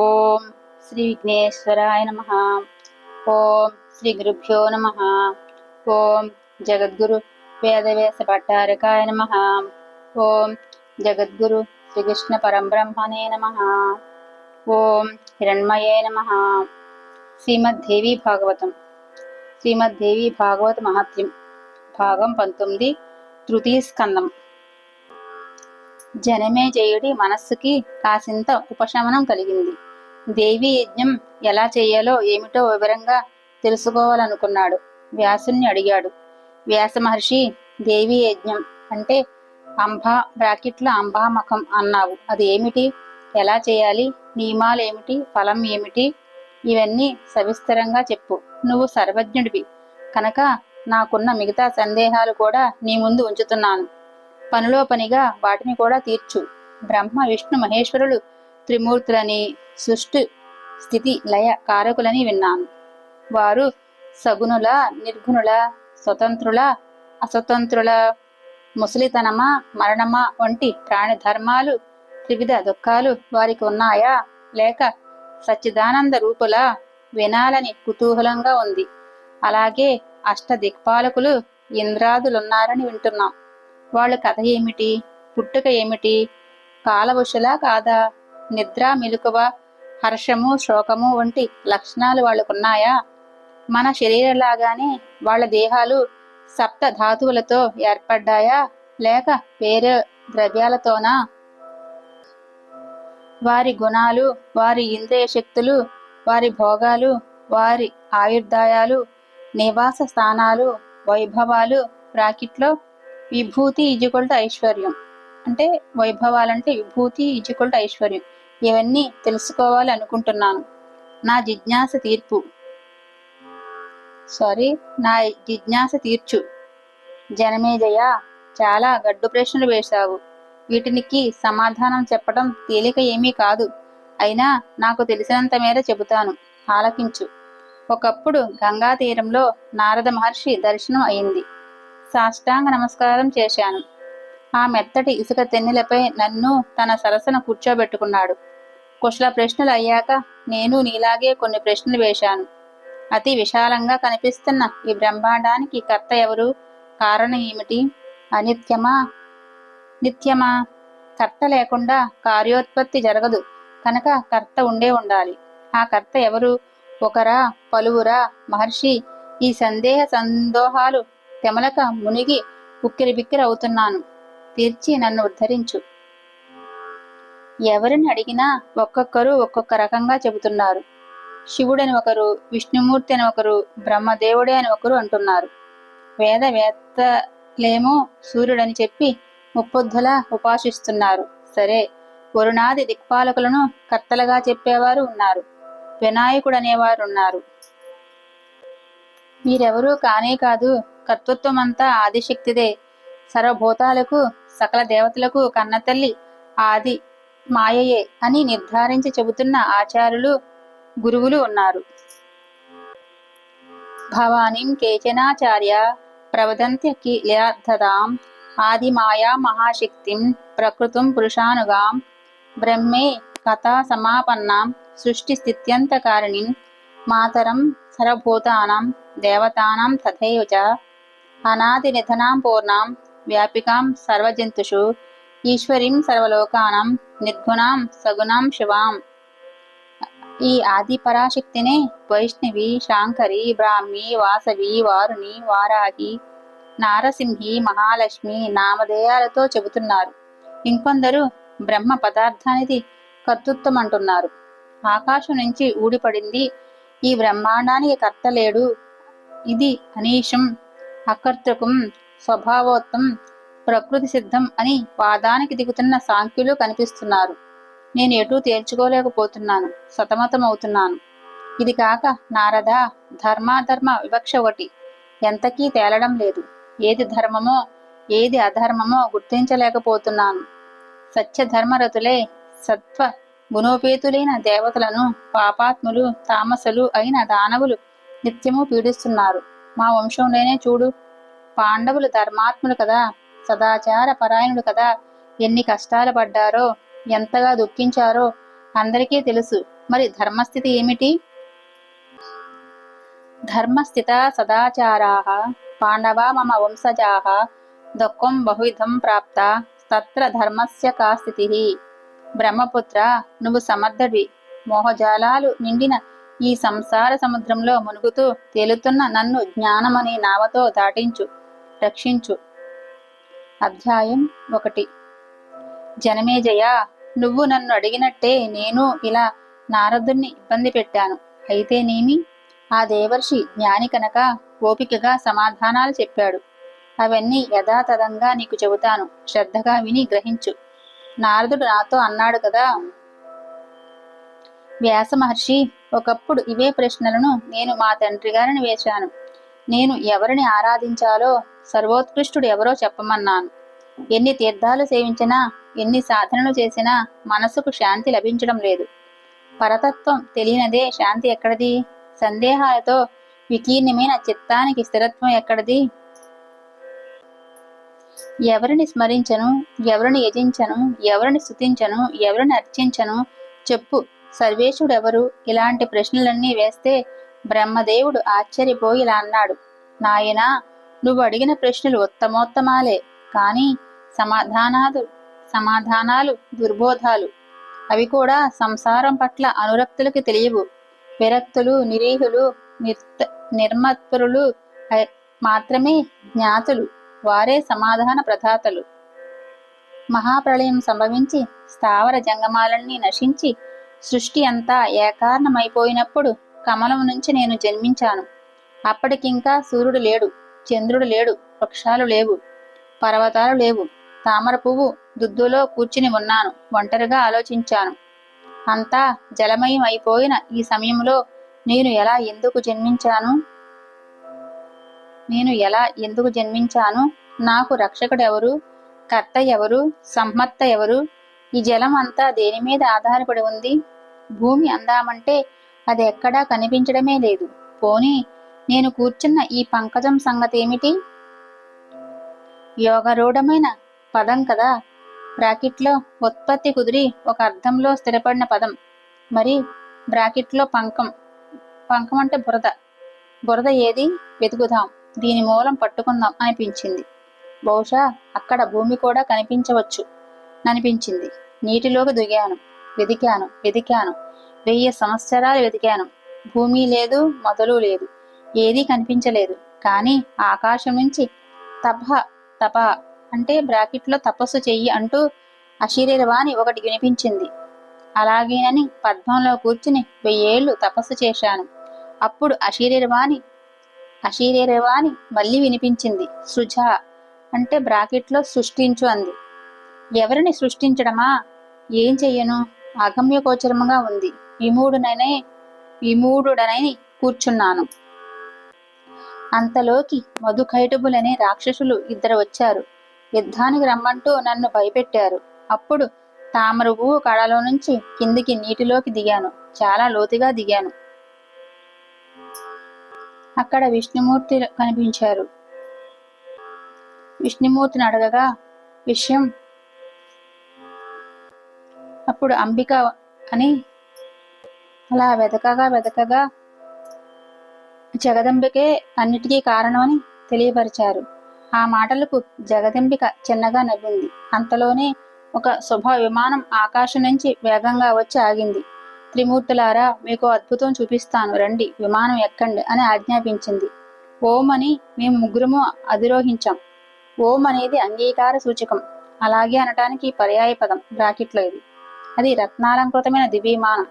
ఓం శ్రీ విఘ్నేశ్వరాయ నమ. ఓం శ్రీ గురుభ్యో నమ. ఓం జగద్గురు వేదవేస పట్టారకాయ నమ. ఓం జగద్గురు శ్రీకృష్ణ పరంబ్రహ్మణే నమ. ఓం హిరణ్మయే నమ. శ్రీమద్దేవి భాగవతం. శ్రీమద్దేవి భాగవత మహత్యం. భాగం పంతొమ్మిది తృతీయ స్కందం. జనమే జయుడి మనస్సుకి కాసింత ఉపశమనం కలిగింది. దేవి యజ్ఞం ఎలా చేయాలో ఏమిటో వివరంగా తెలుసుకోవాలనుకున్నాడు. వ్యాసుని అడిగాడు. వ్యాస మహర్షి దేవి యజ్ఞం అంటే అంబా బ్రాకెట్ల అంబామకం అన్నావు. అది ఏమిటి? ఎలా చేయాలి? నియమాలు ఏమిటి ఫలం ఏమిటి? ఇవన్నీ సవిస్తరంగా చెప్పు. నువ్వు సర్వజ్ఞుడివి. కనుక నాకున్న మిగతా సందేహాలు కూడా నీ ముందు ఉంచుతున్నాను. పనిలో పనిగా వాటిని కూడా తీర్చు. బ్రహ్మ విష్ణు మహేశ్వరులు త్రిమూర్తులని సృష్టి స్థితి లయ కారకులని విన్నాను. వారు సగుణుల నిర్గుణుల స్వతంత్రుల అస్వతంత్రుల ముసలితనమా మరణమా వంటి ప్రాణి ధర్మాలు త్రివిధ దుఃఖాలు వారికి ఉన్నాయా? లేక సచ్చిదానంద రూపుల వినాలని కుతూహలంగా ఉంది. అలాగే అష్ట దిక్పాలకులు ఇంద్రాదులున్నారని వింటున్నాం. వాళ్ళ కథ ఏమిటి? పుట్టుక ఏమిటి? కాలవశులా కాదా? నిద్ర మెలుకువ హర్షము శోకము వంటి లక్షణాలు వాళ్ళకున్నాయా? మన శరీరంలాగానే వాళ్ళ దేహాలు సప్త ధాతువులతో ఏర్పడ్డాయా? లేక వేరే ద్రవ్యాలతోనా? వారి గుణాలు వారి ఇంద్రియ శక్తులు వారి భోగాలు వారి ఆయుర్దాయాలు నివాస స్థానాలు వైభవాలు బ్రాకెట్లో విభూతి ఇజుకొల్ట ఐశ్వర్యం. అంటే వైభవాలంటే విభూతి ఇజుకొల్ట ఐశ్వర్యం. ఇవన్నీ తెలుసుకోవాలి అనుకుంటున్నాను. నా జిజ్ఞాస తీర్పు. సారీ నా జిజ్ఞాస తీర్చు. జనమేజయ చాలా గడ్డు ప్రశ్నలు వేశావు. వీటినికి సమాధానం చెప్పడం తేలిక ఏమీ కాదు. అయినా నాకు తెలిసినంత మేర చెబుతాను. ఆలకించు. ఒకప్పుడు గంగా తీరంలో నారద మహర్షి దర్శనం అయింది. సాష్టాంగ నమస్కారం చేశాను. ఆ మెత్తటి ఇసుక తెన్నెలపై నన్ను తన సరసన కూర్చోబెట్టుకున్నాడు. కుశల ప్రశ్నలు అయ్యాక నేను నీలాగే కొన్ని ప్రశ్నలు వేశాను. అతి విశాలంగా కనిపిస్తున్న ఈ బ్రహ్మాండానికి కర్త ఎవరు? కారణం ఏమిటి? అనిత్యమా? నిత్యమా? కర్త లేకుండా కార్యోత్పత్తి జరగదు. కనుక కర్త ఉండే ఉండాలి. ఆ కర్త ఎవరు? ఒకరా? పలువురా? మహర్షి? ఈ సందేహ సందోహాలు తెమలక మునిగి ఉక్కిరి బిక్కిరి అవుతున్నాను తీర్చి నన్ను ఉద్ధరించు. ఎవరిని అడిగినా ఒక్కొక్కరు ఒక్కొక్క రకంగా చెబుతున్నారు. శివుడని ఒకరు విష్ణుమూర్తి అని ఒకరు బ్రహ్మదేవుడే అని ఒకరు అంటున్నారు. వేదవేత్తలేమో సూర్యుడని చెప్పి ముప్పొద్దులా ఉపాసిస్తున్నారు. సరే వరుణాది దిక్పాలకులను కర్తలుగా చెప్పేవారు ఉన్నారు. వినాయకుడు అనేవారు ఉన్నారు మీరెవరూ కానే కాదు కర్తృత్వమంతా ఆదిశక్తిదే. సర్వభూతాలకు సకల దేవతలకు కన్నతల్లి ఆది మాయయే అని నిర్ధారించి చెబుతున్న ఆచార్యులు గురువులు ఉన్నారు. భవానీం కేచనాచార్య ప్రవదంత్య ఆది ఆదిమాయా మహాశక్తిం ప్రకృతం పురుషానుగాం బ్రహ్మే కథా సమాపన్నాం సృష్టి స్థిత్యంతకారిణిం మాతరం సర్వభూతానాం దేవతానాం తథైవ అనాది నిధనాం పూర్ణాం వ్యాపికాం సర్వజంతుషు ఈశ్వరీం సర్వలోకానం నిర్గుణాం సగుణాం శివాం. ఈ ఆది పరాశక్తినే వైష్ణవి శాంకరి బ్రాహ్మి వాసవి వారుని వారాహి నారసింహి మహాలక్ష్మి నామధేయాలతో చెబుతున్నారు. ఇంకొందరు బ్రహ్మ పదార్థానికి కర్తృత్వం అంటున్నారు ఆకాశం నుంచి ఊడిపడింది. ఈ బ్రహ్మాండానికి కర్త లేడు. ఇది అనీశం. అకర్తృకం స్వభావోత్తం ప్రకృతి సిద్ధం అని వాదానికి దిగుతున్న సాంఖ్యులు కనిపిస్తున్నారు. నేను ఎటూ తేల్చుకోలేకపోతున్నాను సతమతమవుతున్నాను. ఇది కాక నారద ధర్మాధర్మ వివక్ష ఒకటి. ఎంతకీ తేలడం లేదు. ఏది ధర్మమో ఏది అధర్మమో గుర్తించలేకపోతున్నాను. సత్యధర్మరతులే సత్వ గుణోపేతులైన దేవతలను పాపాత్ములు తామసలు అయిన దానవులు నిత్యము పీడిస్తున్నారు. మా వంశంలోనే చూడు. పాండవులు ధర్మాత్ములు కదా సదాచార పరాయణుడు కదా. ఎన్ని కష్టాలు పడ్డారో ఎంతగా దుఃఖించారో అందరికీ తెలుసు. మరి ధర్మస్థితి ఏమిటి? ధర్మస్థిత సదాచారా పాండవా మమ వంశజా దుఃఖం బహువిధం ప్రాప్త తత్ర ధర్మస్య కా స్థితి బ్రహ్మపుత్ర నువ్వు సమర్థవి మోహజాలాలు నిండిన ఈ సంసార సముద్రంలో మునుగుతూ తేలుతున్న నన్ను జ్ఞానమనే నావతో దాటించు రక్షించు. అధ్యాయం ఒకటి. జనమేజయ నువ్వు నన్ను అడిగినట్టే నేను ఇలా నారదుణ్ణి ఇబ్బంది పెట్టాను. అయితేనేమి ఆ దేవర్షి జ్ఞాని కనుక ఓపికగా సమాధానాలు చెప్పాడు. అవన్నీ యథాతథంగా నీకు చెబుతాను. శ్రద్ధగా విని గ్రహించు. నారదుడు నాతో అన్నాడు కదా? వ్యాస మహర్షి ఒకప్పుడు ఇవే ప్రశ్నలను నేను మా తండ్రి గారిని వేశాను నేను ఎవరిని ఆరాధించాలో సర్వోత్కృష్టుడు ఎవరో చెప్పమన్నాను. ఎన్ని తీర్థాలు సేవించినా ఎన్ని సాధనలు చేసినా మనసుకు శాంతి లభించడం లేదు. పరతత్వం తెలియనదే శాంతి ఎక్కడిది? సందేహాలతో వికీర్ణమైన చిత్తానికి స్థిరత్వం ఎక్కడిది? ఎవరిని స్మరించను? ఎవరిని యజించను? ఎవరిని స్థుతించను ఎవరిని అర్చించను? చెప్పు. సర్వేశుడెవరు? ఇలాంటి ప్రశ్నలన్నీ వేస్తే బ్రహ్మదేవుడు ఆశ్చర్యపోయి ఇలా అన్నాడు. నాయనా నువ్వు అడిగిన ప్రశ్నలు ఉత్తమోత్తమాలే కానీ సమాధానాలు సమాధానాలు దుర్బోధాలు. అవి కూడా సంసారం పట్ల అనురక్తులకి తెలియవు. విరక్తులు నిరీహులు నిర్త నిర్మత్పరులు మాత్రమే జ్ఞాతులు. వారే సమాధాన ప్రదాతలు మహాప్రళయం సంభవించి స్థావర జంగమాలన్నీ నశించి సృష్టి అంతా ఏకారణమైపోయినప్పుడు కమలం నుంచి నేను జన్మించాను. అప్పటికింకా సూర్యుడు లేడు చంద్రుడు లేడు వృక్షాలు లేవు పర్వతాలు లేవు. తామర పువ్వు దుద్దులో కూర్చుని ఉన్నాను ఒంటరిగా ఆలోచించాను. అంతా జలమయం అయిపోయిన ఈ సమయంలో నేను ఎలా ఎందుకు జన్మించాను? నేను ఎలా ఎందుకు జన్మించాను? నాకు రక్షకుడు ఎవరు కర్త ఎవరు? సంహర్త ఎవరు? ఈ జలం అంతా దేని మీద ఆధారపడి ఉంది? భూమి అందామంటే అది ఎక్కడా కనిపించడమే లేదు. పోనీ నేను కూర్చున్న ఈ పంకజం సంగతి ఏమిటి యోగరూఢమైన పదం కదా. బ్రాకెట్లో ఉత్పత్తి కుదిరి ఒక అర్థంలో స్థిరపడిన పదం. మరి బ్రాకెట్లో పంకం పంకం అంటే బురద. బురద ఏది? వెతుకుదాం. దీని మూలం పట్టుకుందాం అనిపించింది. బహుశా అక్కడ భూమి కూడా కనిపించవచ్చు అనిపించింది. నీటిలోకి దిగాను వెదికాను వెదికాను. వెయ్యి సంవత్సరాలు వెతికాను భూమి లేదు మొదలు లేదు. ఏదీ కనిపించలేదు. కానీ ఆకాశం నుంచి తప తప అంటే బ్రాకెట్లో తపస్సు చెయ్యి అంటూ అశరీరవాణి ఒకటి వినిపించింది. అలాగేనని పద్మంలో కూర్చుని వెయ్యేళ్ళు తపస్సు చేశాను. అప్పుడు అశరీరవాణి అశరీరవాణి మళ్ళీ వినిపించింది. సృజ అంటే బ్రాకెట్లో సృష్టించు అంది. ఎవరిని సృష్టించడమా? ఏం చెయ్యను? అగమ్యగోచరముగా ఉంది. విమూడుననే విమూఢుడనై కూర్చున్నాను. అంతలోకి మధుకైటబులనే రాక్షసులు ఇద్దరు వచ్చారు. యుద్ధానికి రమ్మంటూ నన్ను భయపెట్టారు. అప్పుడు తామర పువ్వు నుంచి కిందికి నీటిలోకి దిగాను. చాలా లోతుగా దిగాను. అక్కడ విష్ణుమూర్తి కనిపించారు. విష్ణుమూర్తిని అడగగా విషయం అప్పుడు అంబిక అని అలా వెతకగా వెతకగా జగదంబికే అన్నిటికీ కారణమని తెలియపరిచారు. ఆ మాటలకు జగదంబిక చిన్నగా నవ్వింది. అంతలోనే ఒక శుభ విమానం ఆకాశం నుంచి వేగంగా వచ్చి ఆగింది. త్రిమూర్తులారా మీకు అద్భుతం చూపిస్తాను. రండి విమానం ఎక్కండి అని ఆజ్ఞాపించింది. ఓం అని మేము ముగ్గురము అధిరోహించాం. ఓం అనేది అంగీకార సూచకం. అలాగే అనటానికి పర్యాయ పదం బ్రాకెట్లో ఇది. అది రత్నాలంకృతమైన దివిమానం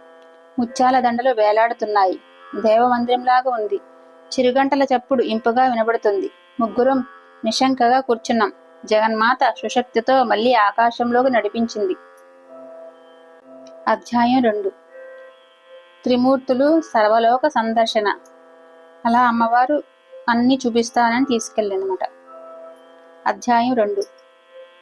ముత్యాల దండలు వేలాడుతున్నాయి. దేవమందిరంలాగా ఉంది. చిరుగంటల చప్పుడు ఇంపుగా వినబడుతుంది. ముగ్గురం నిశంకగా కూర్చున్నాం. జగన్మాత సుశక్తితో మళ్ళీ ఆకాశంలోకి నడిపించింది. అధ్యాయం రెండు. త్రిమూర్తులు సర్వలోక సందర్శన. అలా అమ్మవారు అన్ని చూపిస్తానని తీసుకెళ్ళిందన్నమాట అధ్యాయం రెండు.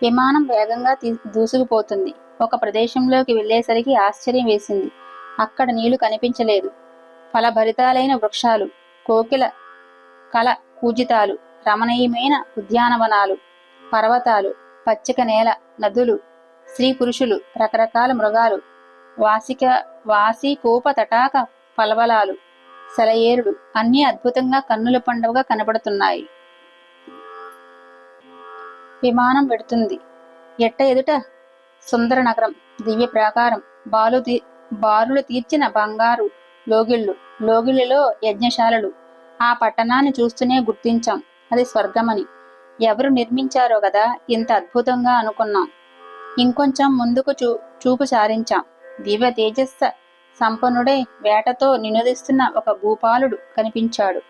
విమానం వేగంగా దూసుకుపోతుంది. ఒక ప్రదేశంలోకి వెళ్ళేసరికి ఆశ్చర్యం వేసింది. అక్కడ నీళ్ళు కనిపించలేదు. ఫలభరితాలైన వృక్షాలు కోకిల కల పూజితాలు రమణీయమైన ఉద్యానవనాలు పర్వతాలు పచ్చిక నేల నదులు స్త్రీ పురుషులు రకరకాల మృగాలు వాసిక వాసి కోప తటాక పలవలాలు సెలయేరుడు అన్నీ అద్భుతంగా కన్నుల పండుగగా కనబడుతున్నాయి. విమానం పెడుతుంది ఎట్ట ఎదుట సుందర నగరం దివ్య ప్రాకారం బాలు బారులు తీర్చిన బంగారు లోగిళ్ళు లోగిళ్ళలో యజ్ఞశాలలు. ఆ పట్టణాన్ని చూస్తూనే గుర్తించాం. అది స్వర్గమని. ఎవరు నిర్మించారో కదా ఇంత అద్భుతంగా అనుకున్నాం. ఇంకొంచెం ముందుకు చూ చూపు సారించాం. దివ్య తేజస్స సంపన్నుడై వేటతో నినదిస్తున్న ఒక భూపాలుడు కనిపించాడు.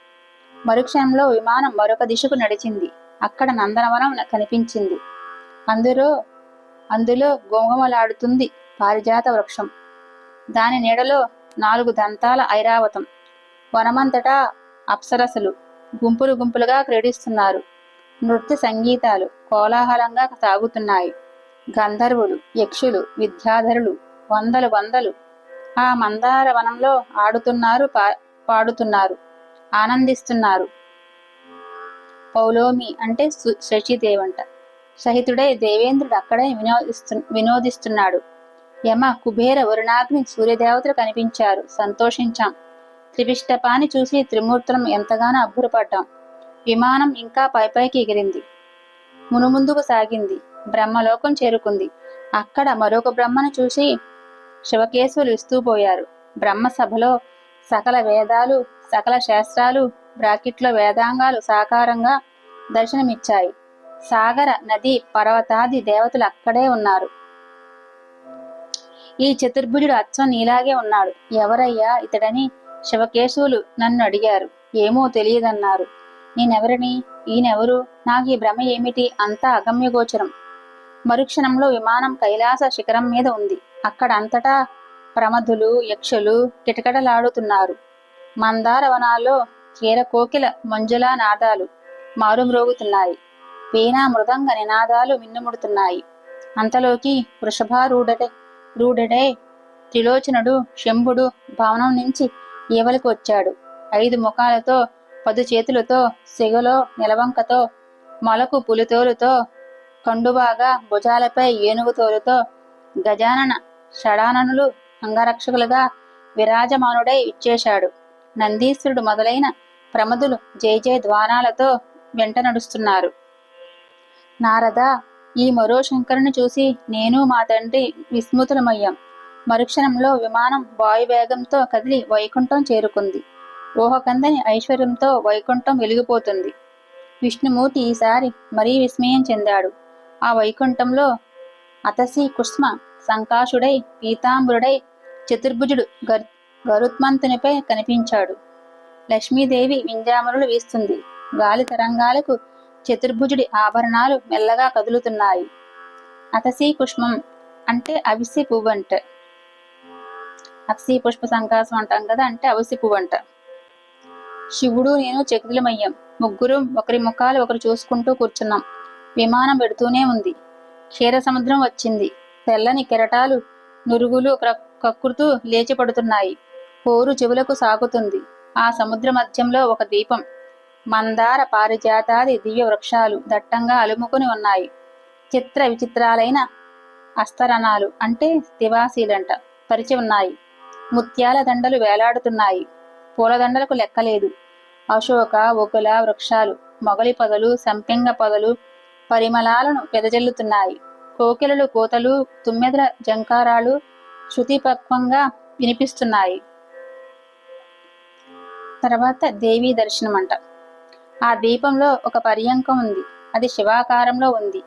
మరుక్షణంలో విమానం మరొక దిశకు నడిచింది. అక్కడ నందనవనం కనిపించింది. అందులో అందులో గోమలాడుతుంది పారిజాత వృక్షం. దాని నీడలో నాలుగు దంతాల ఐరావతం. వనమంతటా అప్సరసలు గుంపులు గుంపులుగా క్రీడిస్తున్నారు. నృత్య సంగీతాలు కోలాహలంగా సాగుతున్నాయి. గంధర్వులు యక్షులు విద్యాధరులు వందలు వందలు ఆ మందార వనంలో ఆడుతున్నారు పా- పాడుతున్నారు ఆనందిస్తున్నారు. పౌలోమి అంటే శశిదేవంట. సహితుడై దేవేంద్రుడు అక్కడే వినోదిస్తు వినోదిస్తున్నాడు. యమ కుబేర వరుణాగ్ని సూర్యదేవతలు కనిపించారు. సంతోషించాం. త్రిపిష్టపాని చూసి త్రిమూర్తులం ఎంతగానో అబ్బురపడ్డాం. విమానం ఇంకా పైపైకి ఎగిరింది. మునుముందుకు సాగింది. బ్రహ్మలోకం చేరుకుంది. అక్కడ మరొక బ్రహ్మను చూసి శివకేశవులు ఇస్తూ పోయారు. బ్రహ్మ సభలో సకల వేదాలు సకల శాస్త్రాలు బ్రాకెట్లో వేదాంగాలు సాకారంగా దర్శనమిచ్చాయి. సాగర నది పర్వతాది దేవతలు అక్కడే ఉన్నారు. ఈ చతుర్భుజుడు అచ్చం నీలాగే ఉన్నాడు. ఎవరయ్యా ఇతడని? శివకేశవులు నన్ను అడిగారు. ఏమో తెలియదన్నారు. నేనెవరిని? ఈయనెవరు? నాకు ఈ భ్రమ ఏమిటి? అంతా అగమ్యగోచరం మరుక్షణంలో విమానం కైలాస శిఖరం మీద ఉంది. అక్కడ అంతటా ప్రమధులు యక్షులు కిటకిటలాడుతున్నారు. మందార వనాల్లో చీర కోకిల మంజులా నాదాలు మారుమ్రోగుతున్నాయి. వీణా మృదంగ నినాదాలు మిన్నుముడుతున్నాయి అంతలోకి వృషభారూఢడే రూఢడే త్రిలోచనుడు శంభుడు భవనం నుంచి ఈవలికి వచ్చాడు. ఐదు ముఖాలతో పదు చేతులతో సెగలో నిలవంకతో మొలకు పులితోలుతో కండుబాగా భుజాలపై ఏనుగు తోలుతో గజానన షడాననులు అంగరక్షకులుగా విరాజమానుడై ఇచ్చేశాడు నందీశ్వరుడు మొదలైన ప్రమదులు జయ జయ ద్వారాలతో వెంట నడుస్తున్నారు. నారద ఈ మరో శంకరుని చూసి నేను మా తండ్రి విస్మృతులమయ్యాం. మరుక్షణంలో విమానం వాయువేగంతో కదిలి వైకుంఠం చేరుకుంది. ఊహకందని ఐశ్వర్యంతో వైకుంఠం వెలిగిపోతుంది. విష్ణుమూర్తి ఈసారి మరీ విస్మయం చెందాడు. ఆ వైకుంఠంలో అతసి కుష్మ సంకాశుడై పీతాంబరుడై చతుర్భుజుడు గర్ గరుత్మంతునిపై కనిపించాడు. లక్ష్మీదేవి వింజామరులు వీస్తుంది. గాలి తరంగాలకు చతుర్భుజుడి ఆభరణాలు మెల్లగా కదులుతున్నాయి. అతసీ పుష్పం అంటే అవిసి పువ్వు అంట అక్సీ పుష్ప సంకాసం అంటాం కదా అంటే అవిసి పువ్వు అంట శివుడు నేను చకితులమయ్యాం ముగ్గురు ఒకరి ముఖాలు ఒకరు చూసుకుంటూ కూర్చున్నాం. విమానం పెడుతూనే ఉంది. క్షీర సముద్రం వచ్చింది. తెల్లని కెరటాలు నురుగులు కక్కుతూ లేచి పడుతున్నాయి పోరు చెవులకు సాగుతుంది. ఆ సముద్ర మధ్యంలో ఒక దీపం. మందార పారిజాతాది దివ్య వృక్షాలు దట్టంగా అలుముకుని ఉన్నాయి. చిత్ర విచిత్రాలైన అస్తరణాలు అంటే దివాసీలంట పరిచి ఉన్నాయి. ముత్యాల దండలు వేలాడుతున్నాయి. పూలదండలకు లెక్కలేదు. అశోక ఒకుల వృక్షాలు మొగలి పొదలు సంపెంగ పొదలు పరిమళాలను పెదజల్లుతున్నాయి కోకిలలు కోతలు తుమ్మెదల జంకారాలు శృతిపక్వంగా వినిపిస్తున్నాయి. తర్వాత దేవీ దర్శనం అంట ఆ ద్వీపంలో ఒక పర్యంకం ఉంది. అది శివాకారంలో ఉంది.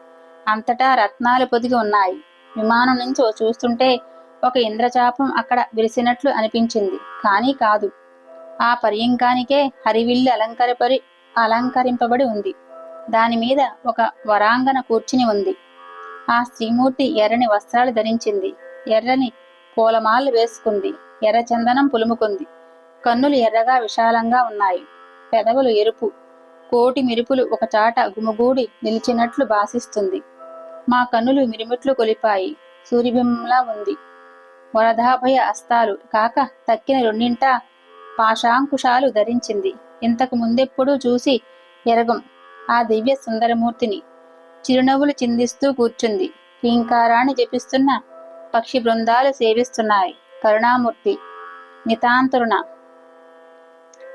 అంతటా రత్నాలు పొదిగి ఉన్నాయి. విమానం నుంచి చూస్తుంటే ఒక ఇంద్రచాపం అక్కడ విరిసినట్లు అనిపించింది. కానీ కాదు. ఆ పర్యంకానికే హరివిల్లు అలంకరిపరి అలంకరింపబడి ఉంది. దాని మీద ఒక వరాంగన కూర్చుని ఉంది. ఆ స్త్రీమూర్తి ఎర్రని వస్త్రాలు ధరించింది. ఎర్రని పూలమాలు వేసుకుంది. ఎర్ర చందనం పులుముకుంది. కన్నులు ఎర్రగా విశాలంగా ఉన్నాయి. పెదవులు ఎరుపు. కోటి మిరుపులు ఒక చాట గుమిగూడి నిలిచినట్లు భాసిస్తుంది. మా కన్నులు మిరుమిట్లు కొలిపాయి. సూర్యబింబంలా ఉంది. వరదాభయ అస్తాలు కాక తక్కిన రెండింట పాశాంకుశాలు ధరించింది. ఇంతకు ముందెప్పుడూ చూసి ఎరగం ఆ దివ్య సుందరమూర్తిని. చిరునవ్వులు చిందిస్తూ కూర్చుంది. కింకారాన్ని జపిస్తున్న పక్షి బృందాలు సేవిస్తున్నాయి. కరుణామూర్తి నితాంతరుణ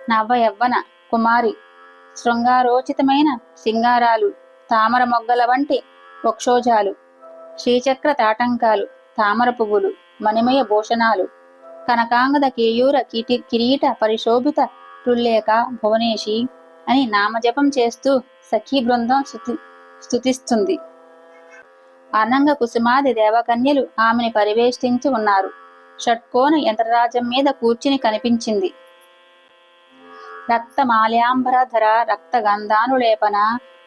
నవ్వ యవ్వన కుమారి శృంగారోచితమైన సింగారాలు తామర మొగ్గల వంటి వక్షోజాలు శ్రీచక్ర తాటంకాలు తామర పువ్వులు మణిమయ భూషణాలు కనకాంగద కేయూర కిటి కిరీట పరిశోభిత రుల్లేక భువనేశి అని నామజపం చేస్తూ సఖీ బృందం స్థుతి స్తుతిస్తుంది. అనంగ కుసుమాది దేవకన్యలు ఆమెని పరివేష్టించి ఉన్నారు. షట్కోన యంత్రరాజం మీద కూర్చుని కనిపించింది. రక్త మాల్యాంబరధర రక్త గంధానులేపన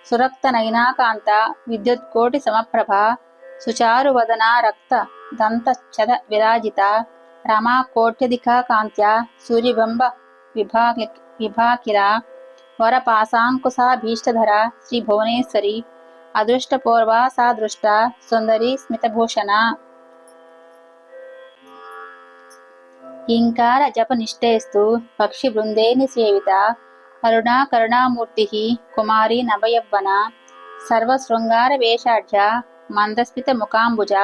సురక్త నయనాకాంత విద్యుత్ కోటి సమప్రభ సుచారు వదన రక్త దంత చద విరాజిత రమా కోట్యధికా కాంత్య సూర్యబింబ విభాకి విభాకిర వర పాశాంకుశాభీష్టధర శ్రీ భువనేశ్వరి అదృష్టపూర్వ సాదృష్ట సుందరి స్మితభూషణ. ఇంకార జపనిష్టేస్తు పక్షి బృందేని సేవిత కరుణా కరుణామూర్తి కుమారి నవయవ్వన సర్వశృంగార వేషాఢ్య మందస్మిత ముఖాంబుజ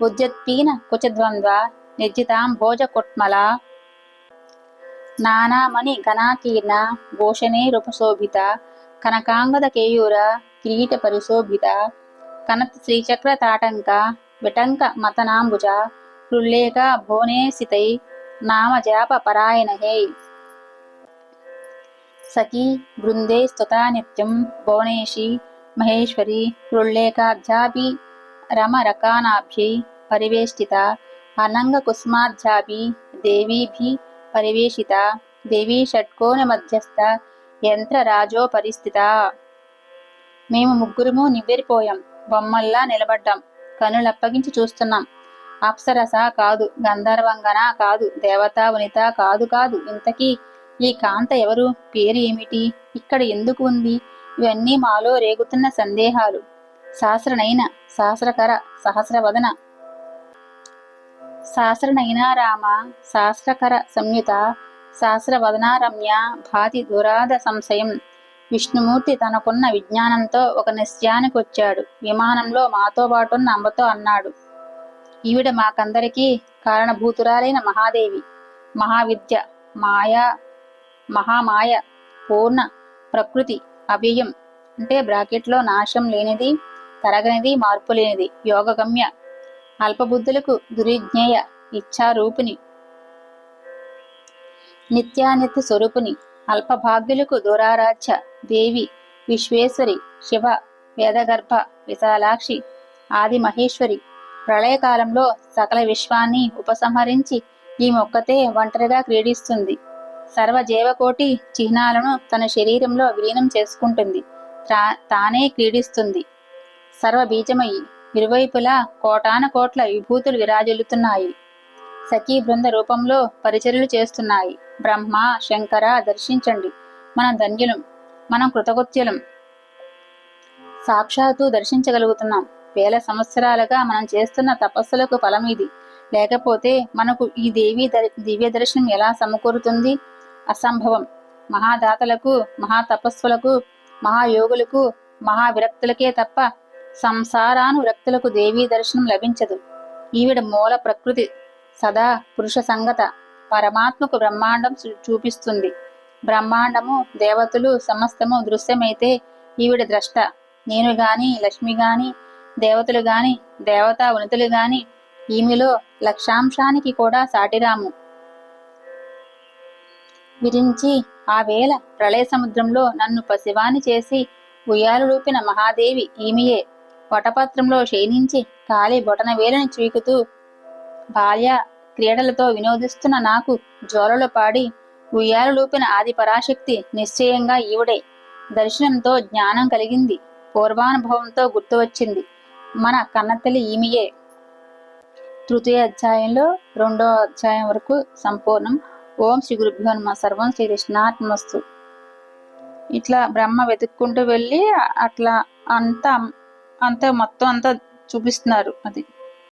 ఉద్యత్పీన కుచద్వంద్వ నిర్జితాం భోజ నానామణి ఘనాకీర్ణ భూషణే రూపశోభిత కనకాంగద కేయూర కిరీట పరిశోభిత కనత శ్రీచక్ర తాటంక విటంక మతనాంబుజ హృల్లేఖ భువనేసితై నామ జాప పరాయణ హే సఖీ బృందే స్తుతా నిత్యం భువనేషి మహేశ్వరి హృల్లేఖాబ్జాభి రమరకానాభ్యై పరివేష్టిత అనంగకుస్మాధ్యాభి దేవీభి పరివేషిత దేవీ షట్కోణ మధ్యస్థ యంత్ర రాజోపరిస్థిత మేము ముగ్గురము నివ్వెరిపోయాం బొమ్మల్లా నిలబడ్డాం కనులప్పగించి చూస్తున్నాం అప్సరస కాదు గంధర్వంగన కాదు దేవతా వనిత కాదు కాదు. ఇంతకీ ఈ కాంత ఎవరు? పేరు ఏమిటి? ఇక్కడ ఎందుకు ఉంది? ఇవన్నీ మాలో రేగుతున్న సందేహాలు. సహస్రనైన సహస్రకర సహస్రవదన. సహస్రనైనా రామ సహస్రకర సంయుత సహస్రవదనారమ్య భాతి దురాద సంశయం. విష్ణుమూర్తి తనకున్న విజ్ఞానంతో ఒక నిశ్చయానికి వచ్చాడు విమానంలో మాతో పాటున్న అంబతో అన్నాడు. ఈవిడ మాకందరికీ కారణభూతురాలైన మహాదేవి. మహావిద్య మాయా మహామాయ పూర్ణ ప్రకృతి అవ్యయం అంటే బ్రాకెట్లో నాశం లేనిది తరగనిది మార్పు లేనిది యోగగమ్య అల్పబుద్ధులకు దురిజ్ఞేయ ఇచ్ఛారూపిణి నిత్యానిత్య స్వరూపుని అల్పభాగ్యులకు దురారాధ్య దేవి విశ్వేశ్వరి శివ వేదగర్భ విశాలాక్షి ఆది మహేశ్వరి ప్రళయకాలంలో సకల విశ్వాన్ని ఉపసంహరించి ఈ మొక్కతే ఒంటరిగా క్రీడిస్తుంది. సర్వ జీవకోటి చిహ్నాలను తన శరీరంలో విలీనం చేసుకుంటుంది. తా- తానే క్రీడిస్తుంది. సర్వ బీజమయి ఇరువైపులా కోటాన కోట్ల విభూతులు విరాజిల్లుతున్నాయి సఖీ బృంద రూపంలో పరిచర్యలు చేస్తున్నాయి. బ్రహ్మ శంకర దర్శించండి. మనం ధన్యులం మనం కృతకృత్యులం సాక్షాత్తు దర్శించగలుగుతున్నాం. వేల సంవత్సరాలుగా మనం చేస్తున్న తపస్సులకు ఫలం ఇది. లేకపోతే మనకు ఈ దేవి దివ్య దర్శనం ఎలా సమకూరుతుంది? అసంభవం. మహాదాతలకు మహాతపస్సులకు మహాయోగులకు మహావిరక్తులకే తప్ప సంసారానురక్తులకు దేవీ దర్శనం లభించదు. ఈవిడ మూల ప్రకృతి సదా పురుష సంగత పరమాత్మకు బ్రహ్మాండం చూపిస్తుంది. బ్రహ్మాండము దేవతలు సమస్తము దృశ్యమైతే ఈవిడ ద్రష్ట. నేను గాని లక్ష్మి గాని దేవతలు గాని దేవతా వనితలు గాని ఈమెలో లక్షాంశానికి కూడా సాటిరాము. విరించి ఆ వేళ ప్రళయ సముద్రంలో నన్ను పసివాని చేసి ఉయ్యాలూపిన మహాదేవి ఈమెయే వటపత్రంలో క్షీణించి కాలి బొటన వేలను చీకుతూ బాల్య క్రీడలతో వినోదిస్తున్న నాకు జ్వరలు పాడి ఉయ్యాలూపిన ఆది పరాశక్తి నిశ్చయంగా ఈవిడే. దర్శనంతో జ్ఞానం కలిగింది. పూర్వానుభవంతో గుర్తు వచ్చింది. మన కన్నతల్లి ఈమెయే. తృతీయ అధ్యాయంలో రెండో అధ్యాయం వరకు సంపూర్ణం. ఓం శ్రీ గురుభ్యో నమ. సర్వం శ్రీ కృష్ణాత్మస్తు ఇట్లా బ్రహ్మ వెతుక్కుంటూ వెళ్ళి అట్లా అంతా అంతా మొత్తం అంతా చూపిస్తున్నారు అది.